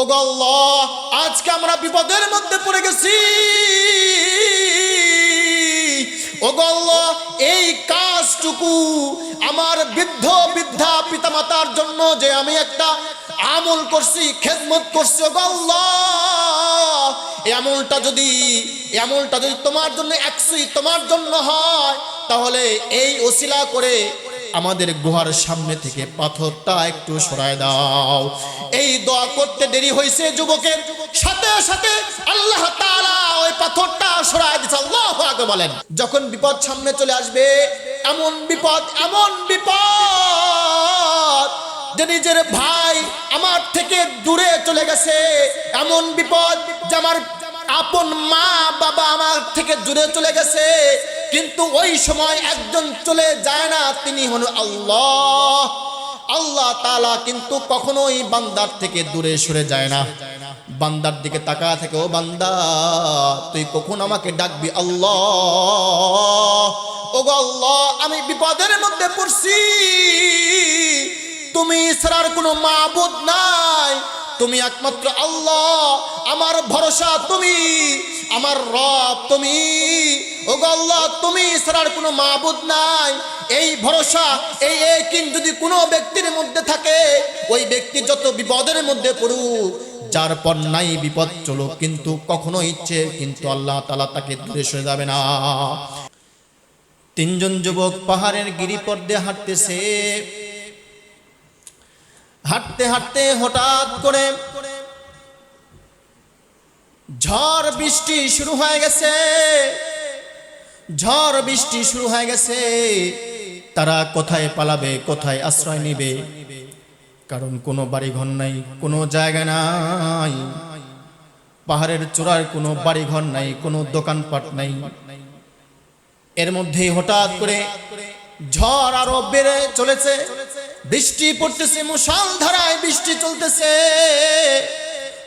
ও গল্লাহ আজকে আমরা বিপদের মধ্যে পড়ে গেছি। ও গল্লাহ এই কাজটুকু আমার বৃদ্ধ বৃদ্ধা পিতামাতার জন্য যে আমি একটা আমল করছি, খেদমত করছি ও গল্লাহ এই আমলটা যদি এমনটা যদি তোমার জন্য একসুই তোমার জন্য হয়, তাহলে এই ওসিলা করে আমাদের গুহার সামনে থেকে পাথরটা একটু সরায় দাও। এই দোয়া করতে দেরি হয়েছে যুবকের। সাথে সাথে আল্লাহ ওই পাথরটা সরায় দিচ্ছে আল্লাহ আগে বলেন। যখন বিপদ সামনে চলে আসবে, এমন বিপদ এমন বিপদ যে নিজের ভাই আমার থেকে দূরে চলে গেছে। এমন বিপদ যে আমার আপন মা, বাবা আমার থেকে দূরে চলে গেছে। কিন্তু ওই সময় একজন চলে যায় না, তিনি হল আল্লাহ। আল্লাহ তালা কিন্তু কখনোই বান্দার থেকে দূরে সরে যায় না। বান্দার দিকে তাকা থেকে, ও বান্দা, তুই কখন আমাকে ডাকবি? আল্লাহ। ও আল্লাহ, আমি বিপদের মধ্যে পড়ছি। তুমি ছাড়ার কোনো মাবুদ নাই। তুমি একমাত্র আল্লাহ। আমার ভরসা তুমি, আমার রব তুমি। ও গো আল্লাহ, তুমি ছাড়ার কোনো মাবুদ নাই। এই ভরসা, এই একিন যদি কোনো ব্যক্তির মধ্যে থাকে, ওই ব্যক্তি যত বিপদের মধ্যে পড়ুক, যার পর নাই বিপদ চলো কিন্তু কখনো ইচ্ছে, কিন্তু আল্লাহ তালা তাকে দূরে সরে যাবে না। তিনজন যুবক পাহাড়ের গিরিপথ দিয়ে হাঁটতেছে। হাঁটতে হাঁটতে হঠাৎ করে ঝড় বৃষ্টি শুরু হয়ে গেছে। ঝড় বৃষ্টি শুরু হয়ে গেছে। তারা কোথায় পালাবে, কোথায় আশ্রয় নিবে? কারণ কোনো বাড়ি ঘর নাই, কোনো জায়গা নাই। পাহাড়ের চূড়ার কোনো বাড়ি ঘর নাই, কোনো দোকানপাট নাই। এর মধ্যে হঠাৎ করে ঝড় আরও বেড়ে চলেছে। বৃষ্টি পড়তেছে, মুষাল ধারায় বৃষ্টি চলতেছে।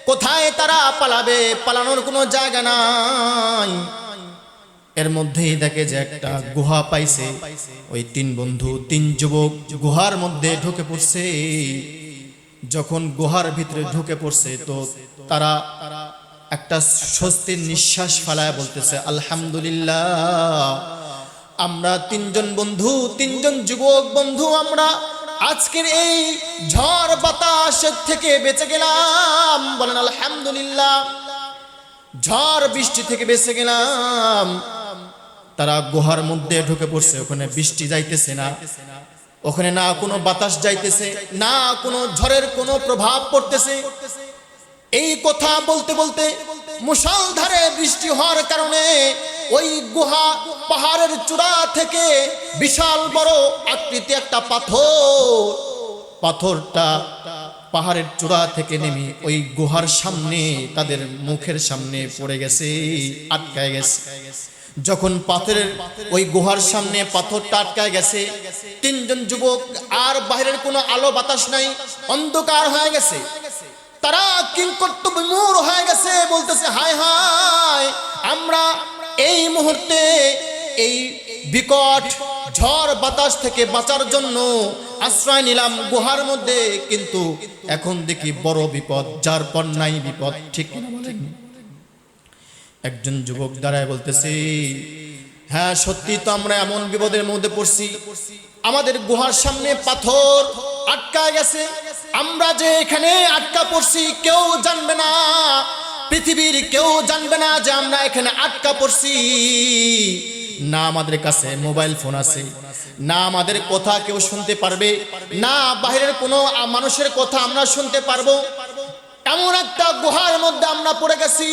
কোথায় তারা পালাবে, পালানোর কোনো জায়গা নাই। এর মধ্যেই দেখে যে একটা গুহা পাইছে। ওই তিন বন্ধু, তিন যুবক গুহার মধ্যে ঢুকে পড়ছে। যখন গুহার ভিতরে ঢুকে পড়ছে, তো তারা একটা স্বস্তির নিঃশ্বাস ফেলায় বলতেছে, আলহামদুলিল্লাহ, আমরা তিনজন বন্ধু, তিনজন যুবক বন্ধু, আমরা আজকের এই ঝড় বাতাসের থেকে বেঁচে গেলাম। বলেন, আলহামদুলিল্লাহ, ঝড় বৃষ্টি থেকে বেঁচে গেলাম। তারা গুহার মধ্যে ঢুকে পড়ছে, ওখানে বৃষ্টি যাইতেছে না। ওখানে না কোনো বাতাস যাইতেছে, না কোনো ঝড়ের কোনো প্রভাব পড়তেছে। এই কথা বলতে বলতে মুষলধারে বৃষ্টি হওয়ার কারণে ওই গুহা পাহাড়ের চূড়া থেকে বিশাল বড় আকৃতি একটা পাথর, পাথরটা পাহাড়ের চূড়া থেকে নেমে ওই গুহার সামনে, তাদের মুখের সামনে পড়ে গেছে, আটকায় গেছে। যখন পাথরের ওই গুহার সামনে পাথরটা আটকায় গেছে, তিনজন যুবক আর বাইরের কোনো আলো বাতাস নাই, অন্ধকার হয়ে গেছে তারা কিংকর্তব্য মূর হয়ে গেছে, বলতেছে হায় হায় আমরা এই মুহূর্তে এই বিকট ঝড় বাতাস থেকে বাঁচার জন্য আশ্রয় নিলাম গুহার মধ্যে, কিন্তু এখন দেখি বড় বিপদ, যার পর নাই বিপদ ঠিক বলেন? একজন যুবক দাঁড়ায় বলতেছে হ্যাঁ সত্যি তো আমরা এমন বিপদের মধ্যে পড়ছি। আমাদের গুহার সামনে পাথর আটকা গেছে। আমরা যে এখানে আটকা পড়ছি, কেউ জানবে না। পৃথিবীর কেউ জানবে না যে আমরা এখানে আটকা পড়ছি। না আমাদের কাছে মোবাইল ফোন আছে। না আমাদের কথা কেউ শুনতে পারবে। না বাইরের কোনো মানুষের কথা আমরা শুনতে পারব। এমন একটা গুহার মধ্যে আমরা পড়ে গেছি।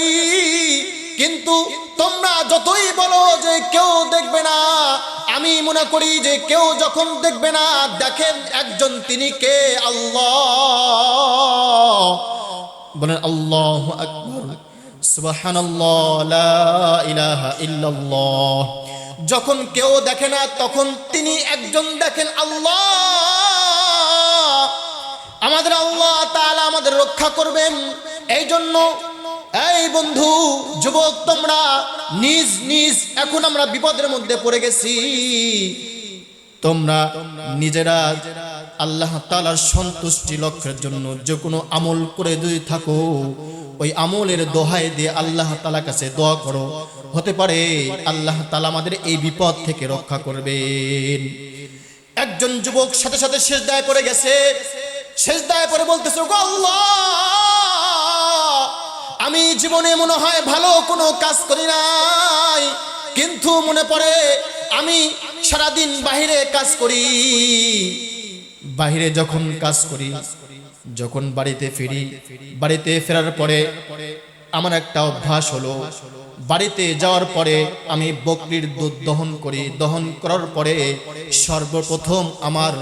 কিন্তু তোমরা যতই বলো যে কেউ দেখবে না, আমি মনে করি যে কেউ যখন দেখবে না, দেখেন একজন তিনি কে? আল্লাহ। বলেন, আল্লাহ আকবর। যখন কেউ দেখে না, তখন তিনি একজন দেখেন আল্লাহ। আমাদের আল্লাহ তাআলা আমাদের রক্ষা করবেন। এই জন্য এই বন্ধু, যুবক, তোমরা নিজ নিজ, এখন আমরা বিপদের মধ্যে পড়ে গেছি। তোমরা নিজেরা আল্লাহ তালার সন্তুষ্টি লক্ষ্যের জন্য যে কোনো আমল করে যদি থাকো, ওই আমলের দোহাই দিয়ে আল্লাহ তালা কাছে দোয়া করো। হতে পারে আল্লাহ তালা আমাদের এই বিপদ থেকে রক্ষা করবেন। একজন যুবক সাথে সাথে শেষ দায় পড়ে গেছে। শেষ দায় পরে বলতেছে, "ওগো আল্লাহ! আমি জীবনে মনে হয় ভালো কোনো কাজ করি নাই। কিন্তু মনে পড়ে আমি সারাদিন বাহিরে কাজ করি। বাহিরে যখন কাজ করি, যখন বাড়িতে ফিরি, বাড়িতে ফেরার পরে আমার একটা অভ্যাস হলো, বাড়িতে যাওয়ার পরে আমি বকরির দুধ দহন করি। দহন করার পরে সর্বপ্রথম আমার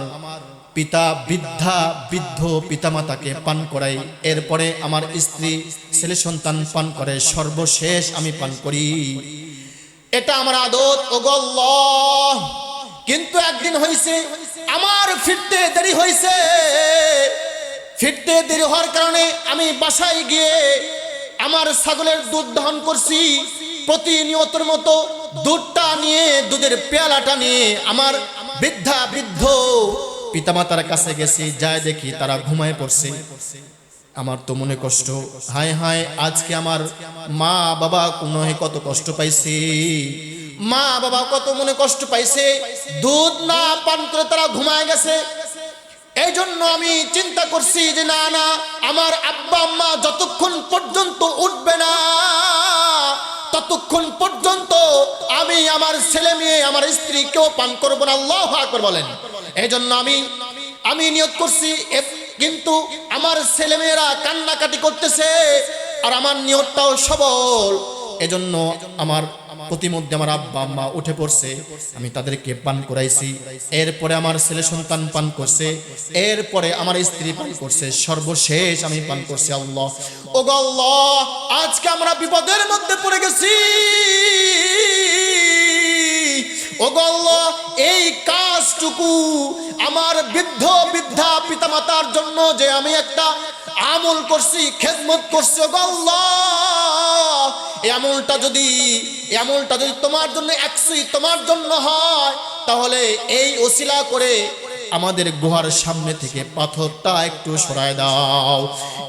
পিতা বৃদ্ধা বৃদ্ধ পিতামাতাকে পান করাই। এরপরে আমার স্ত্রী ছেলে সন্তান পান করে, সর্বশেষ আমি পান করি। এটা আমার আদত ওগল্লাহ কিন্তু একদিন হয়েছে আমার ফিরতে দেরি হয়েছে ফিরতে দেরি হওয়ার কারণে আমি বাসায় গিয়ে আমার ছাগলের দুধ দহন করছি। প্রতিনিয়তর মতো দুধটা নিয়ে, দুধের পেয়ালাটা নিয়ে আমার বৃদ্ধা বৃদ্ধ পিতামাতার কাছে গেছি, যায় দেখি তারা ঘুমায় পড়ছে। আমার তো মনে কষ্ট। হায় হায়, আজকে আমার মা বাবা কোনো কত কষ্ট পাইছে। মা বাবা কত মনে কষ্ট পাইছে। দুধ না পান করে তারা ঘুমায় গেছে। এই জন্য আমি চিন্তা করছি যে না না, আমার আব্বা আম্মা যতক্ষণ পর্যন্ত উঠবে না ততক্ষণ পর্যন্ত আমি আমার ছেলে মেয়ে, আমার স্ত্রী কেউ পান করব না। আল্লাহ আকবর বলেন। এই জন্য আমি আমি নিয়োগ করছি। কিন্তু আমার ছেলে মেয়েরা কান্নাকাটি করতেছে আর আমার নিয়তটাও সবল। এজন্য আমার প্রতিমধ্যে আমার আব্বা, আম্মা উঠে পড়ছে। আমি তাদেরকে পান করাইছি। এরপরে আমার ছেলে সন্তান পান করছে। এরপরে আমার স্ত্রী পান করছে। সর্বশেষ আমি পান করছি আল্লাহ। ও আল্লাহ, আজকে আমরা বিপদের মধ্যে পড়ে গেছি। ওগল্লা এই কাজটুকু আমার বৃদ্ধ বৃদ্ধা পিতামাতার জন্য যে আমি একটা আমল করছি, খেদমত করছি ওগল্লা এই আমলটা যদি এই আমলটা যদি তোমার জন্য একসুই তোমার জন্য হয়, তাহলে এই ওসিলা করে আমাদের গুহার সামনে থেকে পাথরটা একটু সরায় দাও।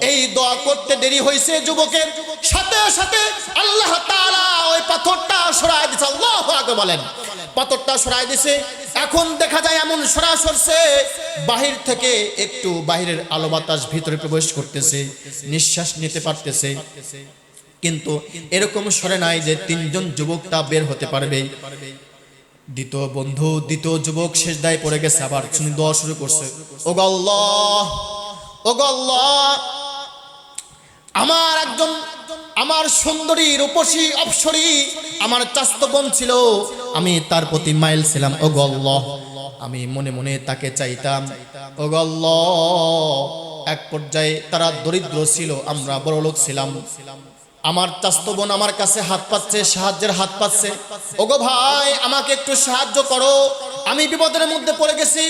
এই দোয়া করতে দেরি হয়েছে যুবকের। সাথে সাথে আল্লাহ তাআলা ওই পাথরটা সরায় দিছে আল্লাহ বলেন। পাথরটা সরাই দিছে এখন দেখা যায় এমন সরা সরছে, বাহির থেকে একটু বাহিরের আলো বাতাস ভিতরে প্রবেশ করতেছে, নিঃশ্বাস নিতে পারতেছে। কিন্তু এরকম সরে নাই যে তিনজন যুবকটা বের হতে পারবে। দ্বিতীয় বন্ধু, দ্বিতীয় যুবক শেষ দায় পড়ে গেছে, আবার শুনি দোয়া শুরু করছে। ও আমার একজন, আমার সুন্দরী রূপসী অপসরী, আমার চাস্ত বোন ছিল, আমি তার প্রতি মাইল ছিলাম। ও গল্লাহ আমি মনে মনে তাকে চাইতাম। ও গল্লাহ এক পর্যায়ে তারা দরিদ্র ছিল, আমরা বড় লোক ছিলাম। আমার চাস্ত বোন আমার কাছে হাত পাচ্ছে সাহায্যের হাত পাচ্ছে ওগো ভাই, আমাকে একটু সাহায্য করো। আমি বিপদের মধ্যে পড়ে গেছি।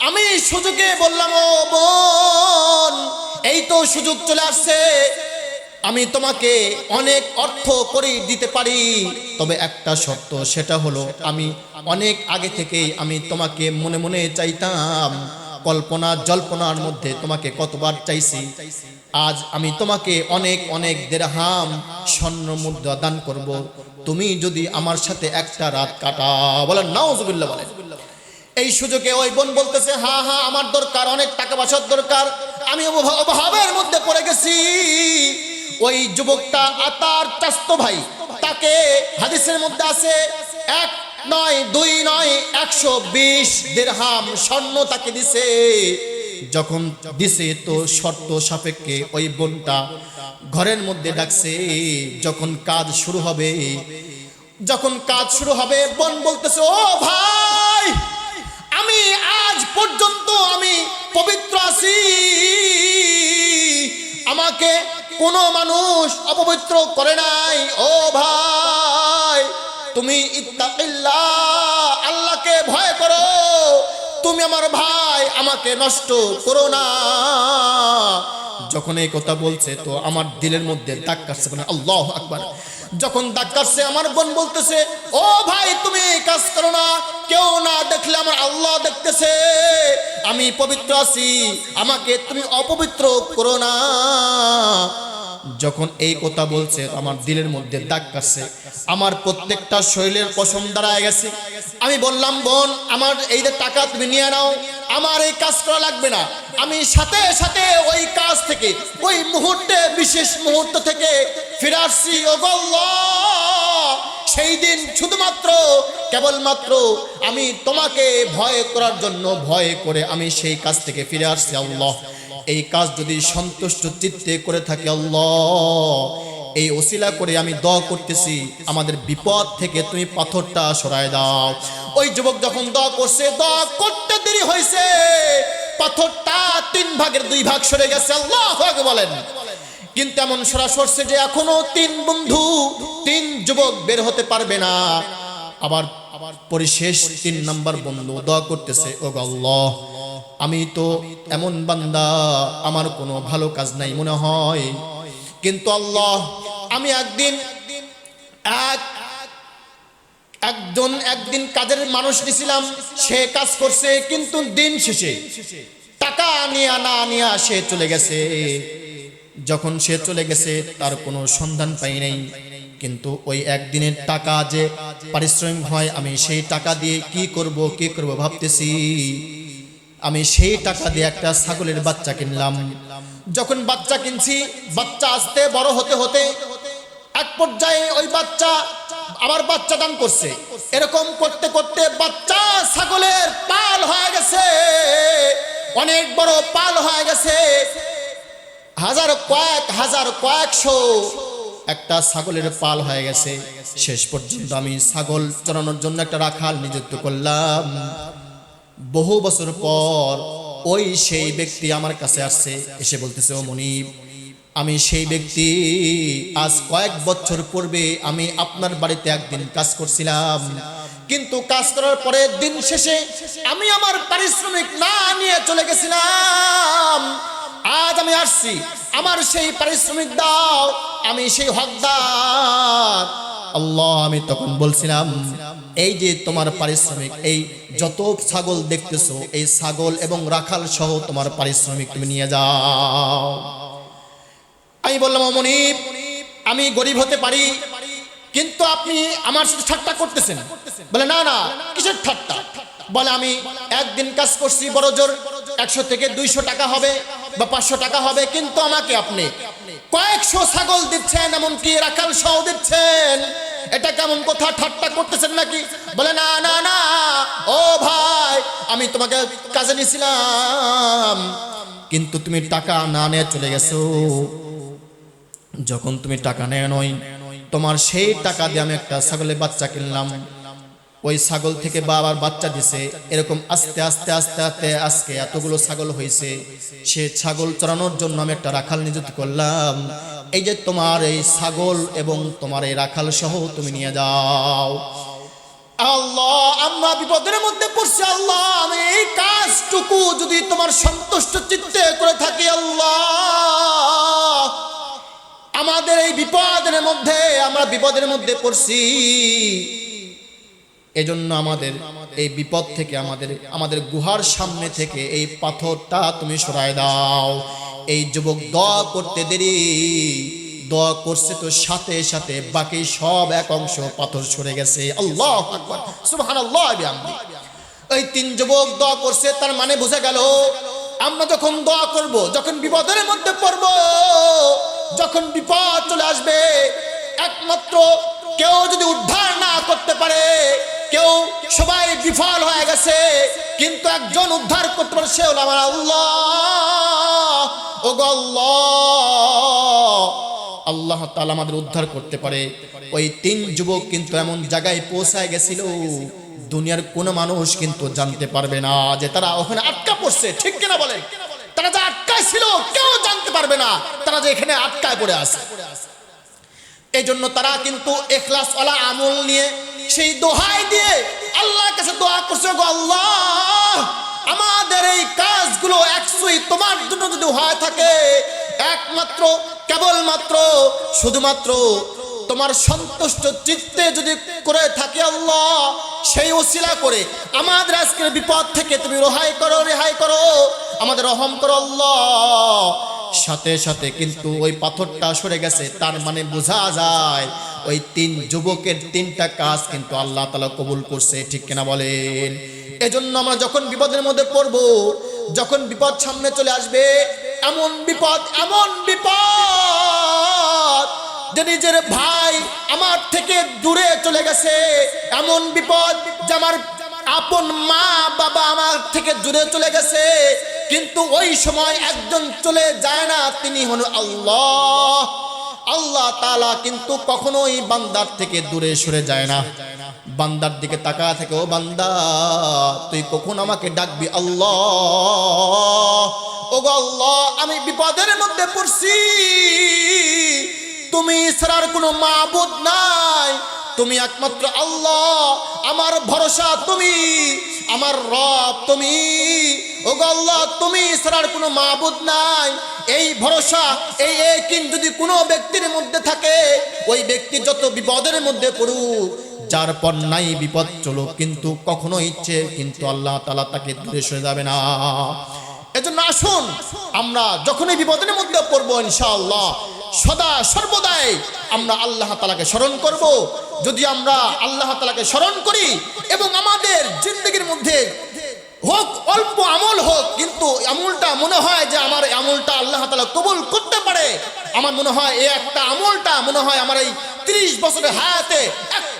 আমি সুযোগে বললাম, ও বোন, এই তো সুযোগ চলে আসছে। আমি তোমাকে অনেক অর্থ করে দিতে পারি। তবে একটা শর্ত, সেটা হলো আমি অনেক আগে থেকেই আমি তোমাকে মনে মনে চাইতাম। কল্পনা, জল্পনার মধ্যে তোমাকে কতবার চাইছি। আজ আমি তোমাকে অনেক অনেক দেড়হাম স্বর্ণ মুদ্রা দান করব। তুমি যদি আমার সাথে একটা রাত কাটা বলেন, নাউজুবিল্লাহ বলেন। এই সুযোগে ওই বোন বলতেছে, হা হা, আমার দরকার, অনেক টাকা পয়সার দরকার। আমি অভাবের মধ্যে পড়ে গেছি। ওই যুবকটা আতার চাস্ত ভাই, তাকে হাদিসের মধ্যে আছে, এক নয়, দুই নয়, একশো বিশ দেড়হাম স্বর্ণ তাকে দিছে। যখন দিছে তো শর্ত সাপেক্ষে ওই বোনটা ঘরের মধ্যে ডাকছে, যখন কাজ শুরু হবে, যখন কাজ শুরু হবে, বোন বলতেছে, ও ভাই, আমি আজ পর্যন্ত আমি পবিত্র আছি। আমাকে কোনো মানুষ অপবিত্র করে নাই, ও ভাই। তুমি আল্লাহকে ভয় করো। তুমি আমার ভাই, আমাকে নষ্ট করো না। যখন এই কথা বলছে, তো আমার দিলের মধ্যে দাগ কাটছে মানে আল্লাহ আকবার। যখন দাগ কাটছে, আমার বোন বলতেছে, ও ভাই, তুমি কাজ করো না। কেউ না দেখলে আমার আল্লাহ দেখতেছে। আমি পবিত্র আছি। আমাকে তুমি অপবিত্র করো না। যখন এই কথা বলছে, আমার দিলের মধ্যে দাগ কাটছে। আমার প্রত্যেকটা শরীরের পশম দাঁড়ায় গেছে। আমি বললাম, বোন, আমার এই যে টাকা তুমি নিয়ে নাও, আমার এই কাজ করা লাগবে না। আমি সাথে সাথে ওই কাজ থেকে, ওই মুহূর্তে, বিশেষ মুহূর্ত থেকে ফিরে আসছি। সেই দিন শুধুমাত্র, কেবলমাত্র আমি তোমাকে ভয় করার জন্য, ভয় করে আমি সেই কাজ থেকে ফিরে আসছি, আল্লাহ। এই কাজ যদি সন্তুষ্ট চিত্তে করে থাকে আল্লাহ, এই ওসিলা করে আমি দ করতেছি, আমাদের বিপদ থেকে তুমি পাথরটা সরায় দাও। ওই যুবক যখন দোয়া করছে, দোয়া করতে দেরি হয়েছে, পাথরটা তিন ভাগের দুই ভাগ সরে গেছে, আল্লাহ বলেন। কিন্তু এমন সরা সরছে যে এখনও তিন বন্ধু, তিন যুবক বের হতে পারবে না। আবার আবার পরিশেষ তিন নাম্বার বন্ধু দ করতেছে ও আল্লাহ। আমি তো এমন বান্দা, আমার কোনো ভালো কাজ নাই মনে হয়। কিন্তু আল্লাহ, আমি একদিন এক, একজন একদিন কাজের মানুষ নিছিলাম সে কাজ করছে, কিন্তু দিন শেষে টাকা আনিয়া না আনিয়া সে চলে গেছে। যখন সে চলে গেছে, তার কোনো সন্ধান পাই নাই। কিন্তু ওই একদিনের টাকা যে পারিশ্রমিক হয়, আমি সেই টাকা দিয়ে কি করব কি করব ভাবতেছি। আমি সেই টাকা দিয়ে একটা ছাগলের বাচ্চা কিনলাম। যখন বাচ্চা কিনছি, বাচ্চা আসতে বড় হতে হতে এক পর্যায়ে ওই বাচ্চা আবার বাচ্চা দান করছে। এরকম করতে করতে বাচ্চা ছাগলের পাল হয়ে গেছে। অনেক বড় পাল হয়ে গেছে। হাজার কয়েক, হাজার কয়েকশো একটা ছাগলের পাল হয়ে গেছে। শেষ পর্যন্ত আমি ছাগল চড়ানোর জন্য একটা রাখাল নিযুক্ত করলাম। বহু বছর পর ওই সেই ব্যক্তি আমার কাছে আসছে, এসে বলতেছে, ও মনিব, আমি সেই ব্যক্তি, আজ কয়েক বছর পূর্বে আমি আপনার বাড়িতে একদিন কাজ করছিলাম। কিন্তু কাজ করার পরে দিন শেষে আমি আমার পারিশ্রমিক না নিয়ে চলে গেছিলাম। আজ আমি আসছি, আমার সেই পারিশ্রমিক দাও, আমি সেই হকদার। আল্লাহ, আমি তখন বলছিলাম এই যে তোমার পারিশ্রমিক, এই যত ছাগল দেখতেছো, এই ছাগল এবং রাখাল সহ তোমার পারিশ্রমিক তুমি নিয়ে যাও। আমি বললাম অমনিপ আমি গরিব হতে পারি, কিন্তু আপনি আমার সাথে ঠাট্টা করতেছেন। বলে, না না, কিসের ঠাট্টা? বলে, আমি একদিন কাজ করছি, বড় জোর, একশো থেকে দুইশো টাকা হবে বা পাঁচশো টাকা হবে, কিন্তু আমাকে আপনি কয়েকশো ছাগল দিচ্ছেন, এমনকি রাখাল সহ দিচ্ছেন। এটা কেমন কথা? ঠাট্টা করতেছেন নাকি? বলে, না না না। ও ভাই, আমি তোমাকে কাজে নিয়েছিলাম। কিন্তু তুমি টাকা না নিয়ে চলে গেছো। যখন তুমি টাকা নেয় নয়, তোমার সেই টাকা দিয়ে আমি একটা ছাগলের বাচ্চা কিনলাম। ওই ছাগল থেকে বাবার বাচ্চা দিছে। এরকম আস্তে আস্তে আস্তে আস্তে, আজকে এতগুলো ছাগল হয়েছে সে ছাগল চড়ানোর জন্য আমি একটা রাখাল নিযুক্ত করলাম। এই যে তোমার এই ছাগল এবং তোমার এই রাখাল সহ তুমি নিয়ে যাও। আল্লাহ, আমরা বিপদের মধ্যে পড়ছি, আল্লাহ, আমি এই কাজটুকু যদি তোমার সন্তুষ্ট চিত্তে করে থাকি, আল্লাহ। আমাদের এই বিপদের মধ্যে, আমরা বিপদের মধ্যে পড়ছি। এজন্য আমাদের এই বিপদ থেকে আমাদের আমাদের গুহার সামনে থেকে এই পাথরটা তুমি সরায় দাও। এই যুবক দোয়া করতে দেরি, দোয়া করছে তো সাথে সাথে বাকি সব এক অংশ পাথর সরে গেছে। আল্লাহ সুবহানাল্লাহ বিহামদি। এই তিন যুবক দোয়া করছে, তার মানে বোঝা গেল, আমরা যখন দোয়া করব, যখন বিপদের মধ্যে পড়ব, যখন বিপদ চলে আসবে, একমাত্র কেউ যদি উদ্ধার না করতে পারে কেউ সবাই বিফল হয়ে গেছে, কিন্তু একজন উদ্ধার করতে পারে, সে হলো আমার আল্লাহ। ও আল্লাহ। তাআলা আমাদের উদ্ধার করতে পারে। ওই তিন যুবক কিন্তু এমন জায়গায় পৌঁছায় গেছিল, দুনিয়ার কোন মানুষ কিন্তু জানতে পারবে না যে তারা ওখানে আটকা পড়ছে। ঠিক কিনা বলে? তারা যে আটকায় ছিল, কেউ জানতে পারবে না। তারা যে এখানে আটকায় পড়ে আছে। এই জন্য তারা কিন্তু এখলাস আমল নিয়ে সেই দোহাই দিয়ে আল্লাহর কাছে দোয়া করছে, গো আল্লাহ, আমাদের এই কাজগুলো একশোই তোমার জন্য যদি হয়ে থাকে, একমাত্র, কেবলমাত্র, শুধুমাত্র তোমার সন্তুষ্ট চিত্তে যদি করে থাকে আল্লাহ, সেই ওসিলা করে আমাদের আজকের বিপদ থেকে তুমি রেহাই করো রেহাই করো, আমাদের রহম করো আল্লাহ। সাথে সাথে কিন্তু ওই পাথরটা সরে গেছে, তার মানে বোঝা যায় ওই তিন যুবকের তিনটা কাজ কিন্তু আল্লাহ তালা কবুল করছে, ঠিক কিনা বলেন? এজন্য আমরা যখন বিপদের মধ্যে পড়ব, যখন বিপদ সামনে চলে আসবে, এমন বিপদ এমন বিপদ যে নিজের ভাই আমার থেকে দূরে চলে গেছে, এমন বিপদ যে আমার আপন মা বাবা আমার থেকে দূরে চলে গেছে, কিন্তু ওই সময় একজন চলে যায় না, তিনি হল আল্লাহ। আল্লাহ তালা কিন্তু কখনোই বান্দার থেকে দূরে সরে যায় না। বান্দার দিকে তাকা থেকে, ও বান্দা, তুই কখন আমাকে ডাকবি? আল্লাহ ও আল্লাহ, আমি বিপদের মধ্যে পড়ছি। তুমি ছাড়ার কোনো মাবুদ নাই। তুমি একমাত্র আল্লাহ, আমার ভরসা তুমি, আমার রব তুমি। ও আল্লাহ, তুমি ছাড়ার কোনো মাবুদ নাই। এই ভরসা, এই একিন যদি কোনো ব্যক্তির মধ্যে থাকে, ওই ব্যক্তি যত বিপদের মধ্যে পড়ুক, যার পর নাই বিপদ চলো কিন্তু কখনো ইচ্ছে, কিন্তু আল্লাহ তালা তাকে দূরে সরে যাবে না। এজন্য আসুন, আমরা যখনই বিপদের মধ্যে পড়ব, ইনশাআল্লাহ সদা সর্বদাই আমরা আল্লাহ তালাকে স্মরণ করব। যদি আমরা আল্লাহ তালাকে স্মরণ করি এবং আমাদের জিন্দগির মধ্যে হোক, অল্প আমল হোক, কিন্তু আমলটা মনে হয় যে আমার আমলটা আল্লাহ তালা কবুল করতে পারে। আমার মনে হয় এই একটা আমলটা মনে হয় আমার এই ত্রিশ বছরের হায়াতে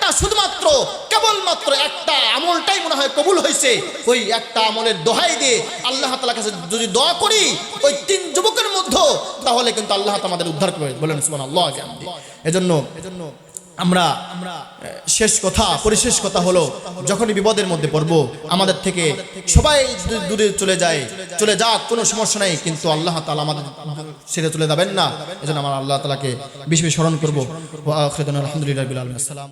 একটা শুধুমাত্র, কেবলমাত্র একটা আমলটাই মনে হয় কবুল হয়েছে। ওই একটা আমলের দোহাই দিয়ে আল্লাহ তালার কাছে যদি দোয়া করি, ওই তিন যুবকের মধ্যে, তাহলে কিন্তু আল্লাহ তালা আমাদের উদ্ধার করে বলেন সুমান আল্লাহ এজন্য এজন্য আমরা আমরা শেষ কথা, পরিশেষ কথা হলো, যখনই বিপদের মধ্যে পড়ব, আমাদের থেকে সবাই দূরে চলে যায়, চলে যাক, কোনো সমস্যা নেই, কিন্তু আল্লাহ তালা আমাদের ছেড়ে চলে যাবেন না। এজন্য আমরা আল্লাহ তালাকে বেশি বেশি স্মরণ করব। আলহামদুলিল্লাহ আসসালাম